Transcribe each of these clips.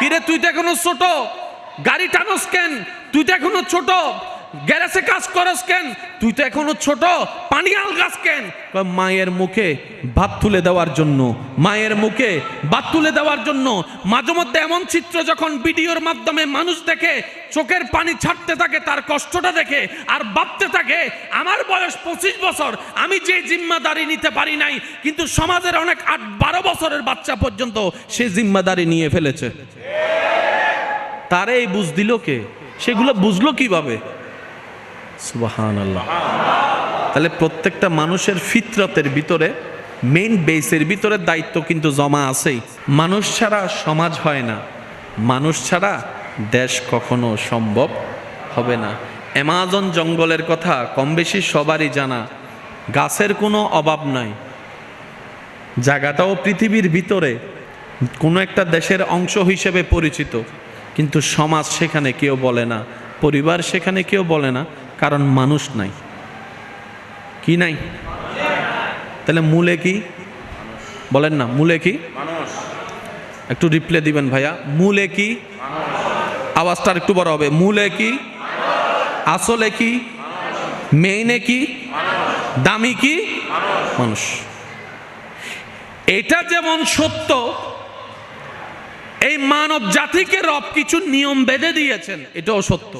কিরে তুই তো এখনও ছোট। গাড়ি টানোস কেন? তুই তো এখনও ছোট। গ্যারেজে কাজ করস কেন? তুই তো এখনও ছোট পানি আলগাস কেন? মায়ের মুখে ভাত তুলে দেওয়ার জন্য, মায়ের মুখে ভাত তুলে দেওয়ার জন্য। মাঝে মধ্যে এমন চিত্র যখন ভিডিওর মাধ্যমে মানুষ দেখে, চোখের পানি ছাড়তে থাকে, তার কষ্টটা দেখে আর ভাবতে থাকে, আমার বয়স পঁচিশ বছর, আমি যে জিম্মাদারি নিতে পারি নাই। কিন্তু সমাজের অনেক আট বারো বছরের বাচ্চা পর্যন্ত সে জিম্মাদারি নিয়ে ফেলেছে। তারে এই বুঝ দিল কে? সেগুলো বুঝলো কীভাবে? সুবাহান আল্লাহ তাহলে প্রত্যেকটা মানুষের ফিতরতের ভিতরে মেইন বেসের ভিতরে দায়িত্ব কিন্তু জমা আছেই। মানুষ ছাড়া সমাজ হয় না। মানুষ ছাড়া দেশ কখনো সম্ভব হবে না। অ্যামাজন জঙ্গলের কথা কম বেশি সবারই জানা। গাছের কোনো অভাব নাই। জায়গাটাও পৃথিবীর ভিতরে। কোনো একটা দেশের অংশ হিসেবে পরিচিত। কিন্তু সমাজ সেখানে কেউ বলে না। পরিবার সেখানে কেউ বলে না। কারণ মানুষ নাই। কি নাই? তাহলে মূলে কি? বলেন না মূলে কি? একটু রিপ্লে দিবেন ভাইয়া। মূলে কি? আওয়াজটা আর একটু বড় হবে। মূলে কি? আসলে কি? মেইনে কি? দামি কি? মানুষ। এটা যেমন সত্য এই মানব জাতিকে রব কিছু নিয়ম বেঁধে দিয়েছেন এটাও সত্য।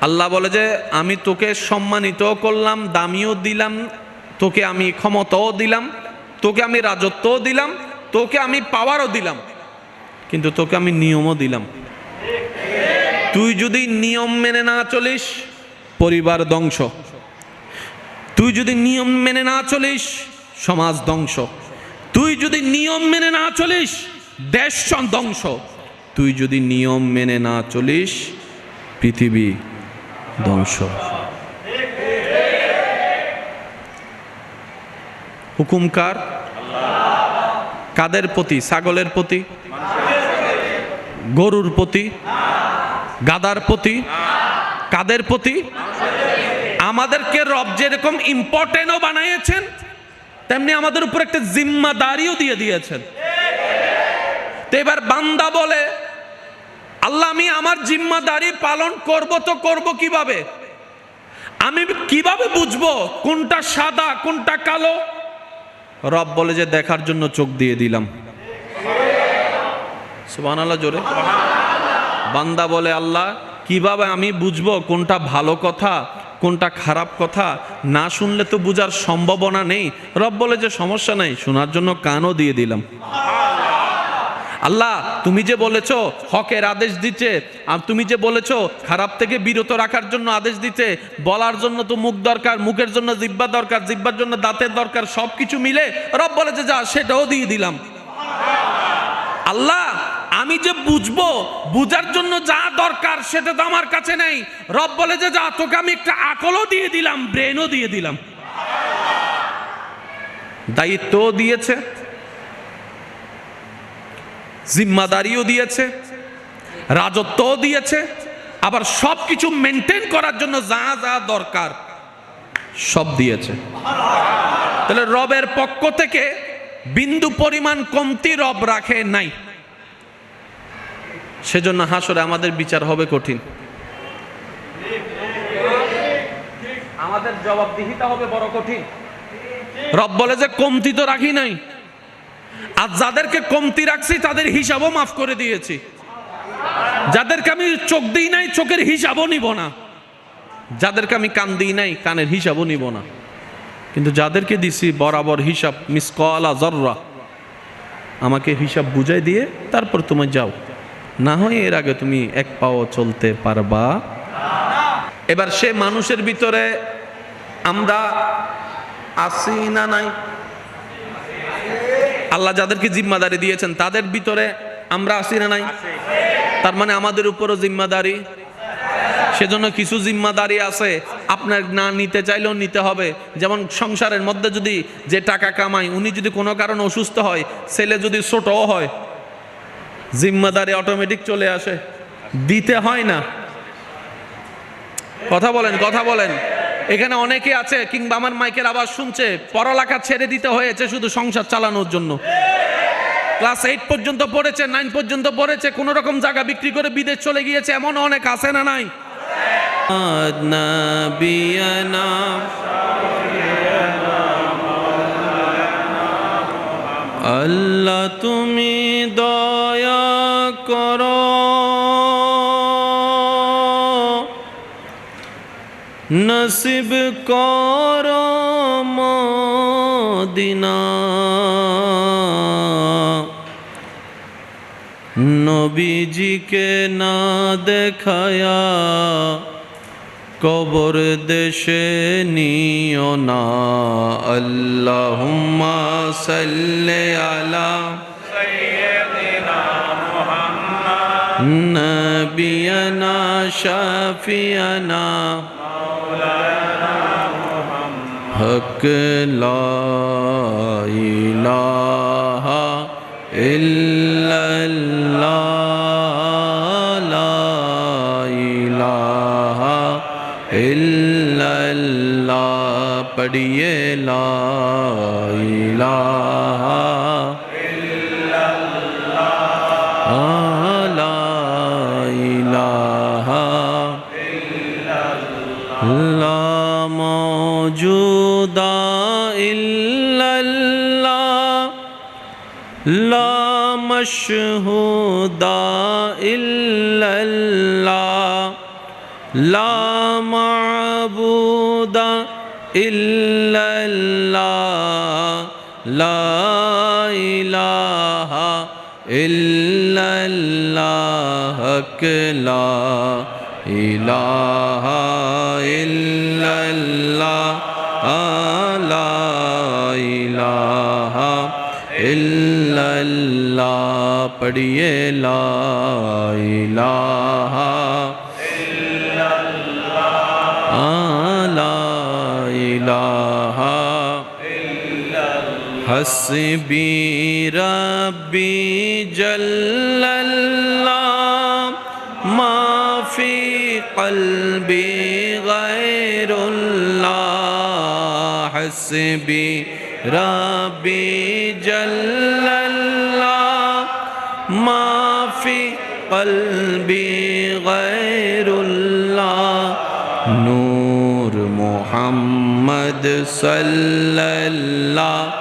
আল্লাহ বলে যে, আমি তোকে সম্মানিত করলাম, দামিও দিলাম, তোকে আমি ক্ষমতাও দিলাম, তোকে আমি রাজত্বও দিলাম, তোকে আমি পাওয়ারও দিলাম, কিন্তু তোকে আমি নিয়মও দিলাম। তুই যদি নিয়ম মেনে না চলিস, পরিবার ধ্বংস। তুই যদি নিয়ম মেনে না চলিস, সমাজ ধ্বংস। তুই যদি নিয়ম মেনে না চলিস, দেশ ধ্বংস। তুই যদি নিয়ম মেনে না চলিস, পৃথিবী ধ্বংস। হুকুমকার কাদের প্রতি? ছাগলের প্রতি? গরুর প্রতি? গাদার প্রতি? কাদের প্রতি? আমাদেরকে রব যেরকম ইম্পর্টেন্টও বানিয়েছেন, তেমনি আমাদের উপর একটা জিম্মাদারিও দিয়ে দিয়েছেন। তো এবার বান্দা বলে আল্লাহ, আমি আমার জিম্মাদারি পালন করব তো করব কীভাবে? আমি কীভাবে বুঝব কোনটা সাদা, কোনটা কালো? রব বলে যে, দেখার জন্য চোখ দিয়ে দিলাম। জোরে। বান্দা বলে, আল্লাহ, কীভাবে আমি বুঝব কোনটা ভালো কথা, কোনটা খারাপ কথা? না শুনলে তো বুঝার সম্ভাবনা নেই। রব বলে যে, সমস্যা নেই, শোনার জন্য কানও দিয়ে দিলাম। আল্লাহ, তুমি যে বলেছ হকের আদেশ দিতে তুমি যে বলেছ খারাপ থেকে বিরত রাখার জন্য আদেশ দিতে, বলার জন্য তো মুখ দরকার, মুখের জন্য জিব্বা দরকার জিব্বার জন্য দাঁতের দরকার সব কিছু মিলে রব বলে যে যা সেটাও দিয়ে দিলাম। আল্লাহ, আমি যে বুঝব, বুঝার জন্য যা দরকার, সেটা তো আমার কাছে নেই। রব বলে যে যা, তোকে আমি একটা আকলও দিয়ে দিলাম, ব্রেনও দিয়ে দিলাম। দায়িত্বও দিয়েছে। জিম্মাদারিও দিয়েছে রাজত্বও দিয়েছে আবার সব কিছু মেনটেন করার জন্য যা যা দরকার সব দিয়েছে। তাহলে রবের পক্ষ থেকে বিন্দু পরিমাণ কমতি রব রাখে নাই। সেজন্য হাসরে আমাদের বিচার হবে কঠিন। আমাদের জবাবদিহিতা হবে বড় কঠিন। রব বলে যে কমতি তো রাখি নাই। আর যাদেরকে কমতি রাখছি, তাদের হিসাবও মাফ করে দিয়েছি। যাদেরকে আমি চোখ দিই নাই, চোখের হিসাবও নিব না। যাদেরকে আমি কান দিই নাই, কানের হিসাবও নিব না। কিন্তু যাদেরকে দিছি বরাবর হিসাব, মিসকলা জররা আমাকে হিসাব বুঝাই দিয়ে তারপর তুমি যাও। না হয় এর আগে তুমি এক পাও চলতে পারবা। এবার সে মানুষের ভিতরে আমরা আছি না নাই? আল্লাহ যাদেরকে জিম্মাদারি দিয়েছেন, তাদের ভিতরে আমরা আসি না নাই? তার মানে আমাদের উপরও জিম্মাদারি। সেজন্য কিছু জিম্মাদারি আছে, আপনার না নিতে চাইলেও নিতে হবে। যেমন সংসারের মধ্যে যদি যে টাকা কামায়, উনি যদি কোনো কারণে অসুস্থ হয়, ছেলে যদি ছোটও হয়, জিম্মাদারি অটোমেটিক চলে আসে। দিতে হয় না। কথা বলেন কথা বলেন। এখানে অনেকে আছে, কিংবা আমার মাইকের আবার শুনছে, পড়ালেখা ছেড়ে দিতে হয়েছে শুধু সংসার চালানোর জন্য। ক্লাস এইট পর্যন্ত পড়েছে, নাইন পর্যন্ত পড়েছে, কোনো রকম জায়গা বিক্রি করে বিদেশ চলে গিয়েছে, এমন অনেক আছে না নাই? আল্লাহ তুমি দয়া নসিব কর মদিনা। নবীজিকে না দেখায়া কবর দেশে নিও না। আল্লাহুম্মা সাল্লি আলা নবিয়ানা, শাফিয়ানা। হক লা ইলাহা ইল্লাল্লাহ লা ইলাহা ইল্লাল্লাহ পড়িয়ে লা ইলাহা লা ইলাহা لا موجود الا اللہ لا مشہود الا اللہ لا معبود الا اللہ لا الہ الا اللہ حق لا الہ الا اللہ اللہ پڑھیے لا الہ الا اللہ لا الہ الا اللہ حسبی ربی جل اللہ ما فی قلبی حسبی ربی جل اللہ ما فی قلبی غیر اللہ، نور محمد صلی اللہ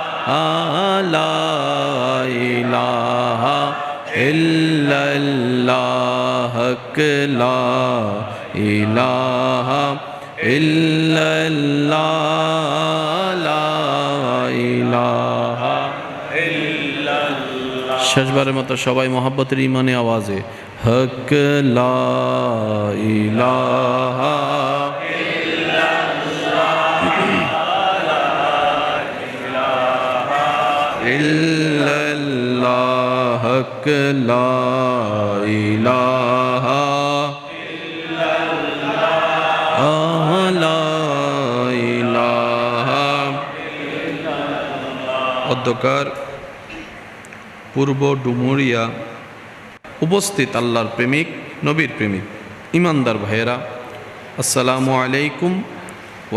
لا الہ الا اللہ، حق لا الہ الا اللہ۔ শেষবারের মতো সবাই মহাব্বতের ইমানে আওয়াজে হক ইল্লাল্লাহ। হক লা ইলাহা অধ্যকার পূর্ব ডুমুরিয়া উপস্থিত আল্লাহর প্রেমিক, নবীর প্রেমিক, ইমানদার ভাইয়েরা, আসসালামু আলাইকুম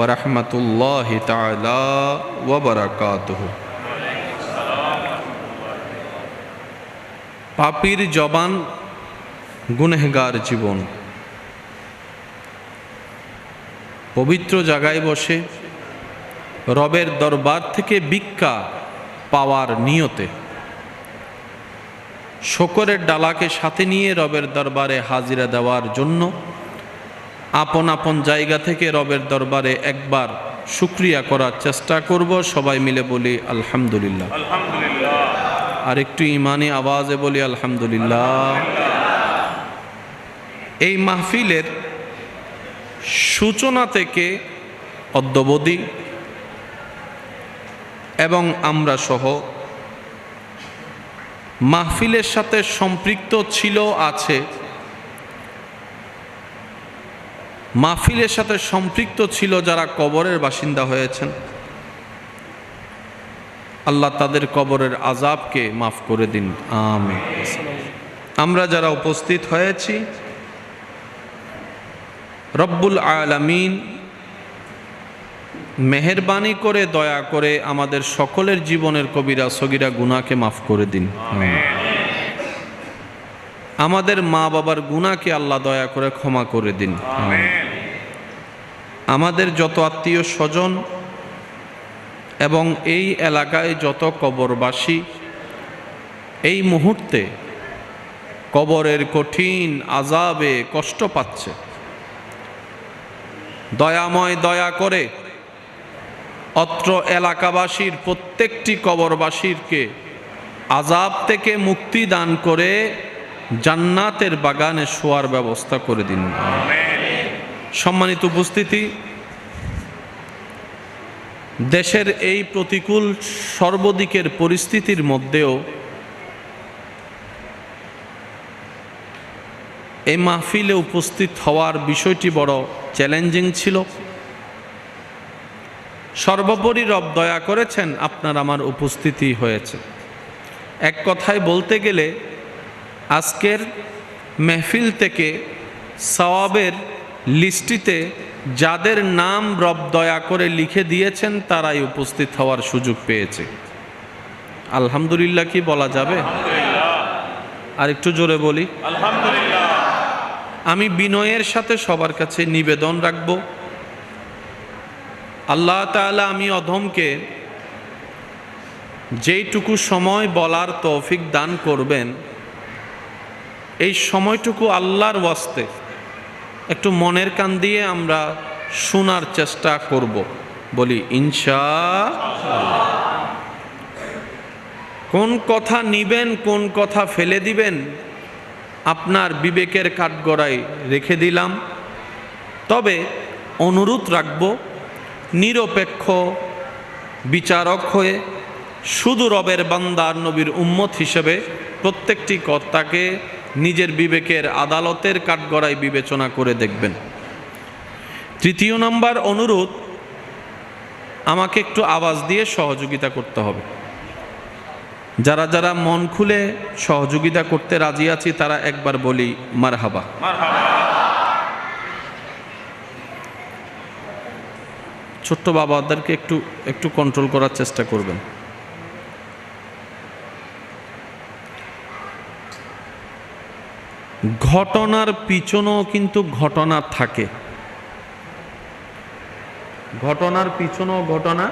ওরহমতুল্লাহ তালা ওবরাকাতহ পাপির জবান গুনেহগার জীবন। পবিত্র জায়গায় বসে রবের দরবার থেকে ভিক্ষা পাওয়ার নিয়তে। শকরের ডালাকে সাথে নিয়ে রবের দরবারে হাজিরা দেওয়ার জন্য আপন আপন জায়গা থেকে রবের দরবারে একবার শুক্রিয়া করার চেষ্টা করব। সবাই মিলে বলি আলহামদুলিল্লাহ। আর একটু ইমানি আওয়াজে বলি আলহামদুলিল্লাহ। এই মাহফিলের সূচনা থেকে অদ্যবধি এবং আমরা সহ। মাহফিলের সাথে সম্পৃক্ত ছিল, আছে। মাহফিলের সাথে সম্পৃক্ত ছিল যারা কবরের বাসিন্দা হয়েছেন। আল্লাহ তাদের কবরের আজাবকে মাফ করে দিন। আমি আমরা যারা উপস্থিত হয়েছি, রব্বুল আলামিন মেহেরবানি করে, দয়া করে আমাদের সকলের জীবনের কবিরা, সগিরা গুনাকে মাফ করে দিন। আমাদের মা বাবার গুনাহকে আল্লাহ দয়া করে ক্ষমা করে দিন। আমাদের যত আত্মীয় স্বজন এবং এই এলাকায় যত কবরবাসী, এই মুহূর্তে কবরের কঠিন আজাবে কষ্ট পাচ্ছে। দয়াময় দয়া করে অত্র এলাকাবাসীর প্রত্যেকটি কবরবাসীরকে আজাব থেকে মুক্তি দান করে জান্নাতের বাগানে শোয়ার ব্যবস্থা করে দিন। সম্মানিত উপস্থিতি, দেশের এই প্রতিকূল সর্বদিকের পরিস্থিতির মধ্যেও এই মাহফিলে উপস্থিত হওয়ার বিষয়টি বড় চ্যালেঞ্জিং ছিল। সর্বোপরি রব দয়া করেছেন আপনার আমার উপস্থিতি হয়েছে। এক কথায় বলতে গেলে আজকের মেহফিল থেকে সওয়াবের লিস্টিতে যাদের নাম রব দয়া করে লিখে দিয়েছেন তারাই উপস্থিত হওয়ার সুযোগ পেয়েছে। আলহামদুলিল্লাহ কি বলা যাবে? আর একটু জোরে বলি। আলহামদুলিল্লাহ। আমি বিনয়ের সাথে সবার কাছে নিবেদন রাখব। আল্লাহ তাআলা আমি অধমকে যেইটুকু সময় বলার তৌফিক দান করবেন, এই সময়টুকু আল্লাহর ওয়াস্তে একটু মনের কান দিয়ে আমরা শোনার চেষ্টা করব। বলি, ইনশা কোন কথা নিবেন, কোন কথা ফেলে দিবেন, আপনার বিবেকের কাঠগড়ায় রেখে দিলাম। তবে অনুরোধ রাখব নিরপেক্ষ বিচারক হয়ে শুধু রবের বান্দার নবীর উম্মত হিসেবে প্রত্যেকটি কর্তাকে নিজের বিবেকের আদালতের কাঠগড়ায় বিবেচনা করে দেখবেন। তৃতীয় নাম্বার অনুরোধ, আমাকে একটু আওয়াজ দিয়ে সহযোগিতা করতে হবে। যারা যারা মন খুলে সহযোগিতা করতে রাজি আছি, তারা একবার বলি মারহাবা। ছোট্ট বাবাদেরকে একটু একটু কন্ট্রোল করার চেষ্টা করবেন। ঘটনার পিছনেও কিন্তু ঘটনা থাকে। ঘটনার পিছনেও ঘটনা